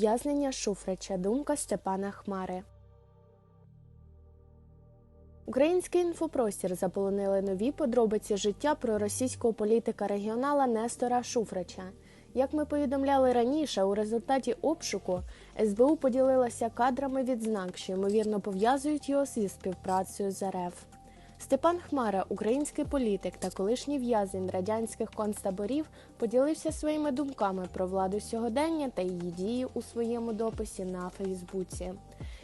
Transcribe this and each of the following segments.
Ув'язнення Шуфрича. Думка Степана Хмари. Український інфопростір заполонили нові подробиці життя проросійського політика регіонала Нестора Шуфрича. Як ми повідомляли раніше, у результаті обшуку СБУ поділилася кадрами відзнак, що ймовірно пов'язують його зі співпрацею з РФ. Степан Хмара, український політик та колишній в'язень радянських концтаборів, поділився своїми думками про владу сьогодення та її дії у своєму дописі на Фейсбуці.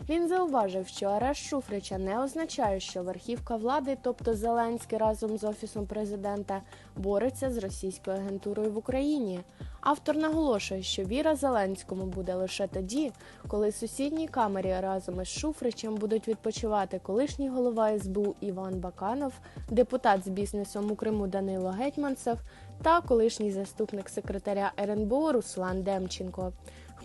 Він зауважив, що арешт Шуфрича не означає, що верхівка влади, тобто Зеленський разом з офісом президента, бореться з російською агентурою в Україні. Автор наголошує, що віра Зеленському буде лише тоді, коли сусідній камері разом із Шуфричем будуть відпочивати колишній голова СБУ Іван Баканов, депутат з бізнесом у Криму Данило Гетьманцев та колишній заступник секретаря РНБО Руслан Демченко.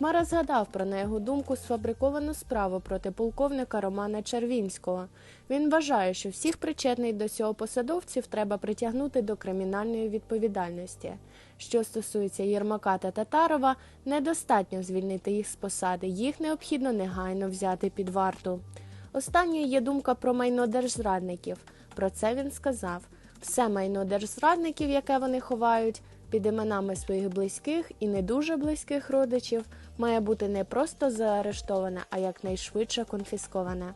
Хмара згадав про, на його думку, сфабриковану справу проти полковника Романа Червінського. Він вважає, що всіх причетних до цього посадовців треба притягнути до кримінальної відповідальності. Що стосується Єрмака та Татарова, недостатньо звільнити їх з посади, їх необхідно негайно взяти під варту. Останньою є думка про майно держзрадників. Про це він сказав: все майно держзрадників, яке вони ховають, під іменами своїх близьких і не дуже близьких родичів, має бути не просто заарештоване, а якнайшвидше конфісковане.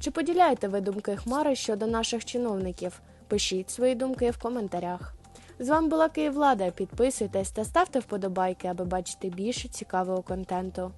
Чи поділяєте ви думки Хмари щодо наших чиновників? Пишіть свої думки в коментарях. З вами була Київлада. Підписуйтесь та ставте вподобайки, аби бачити більше цікавого контенту.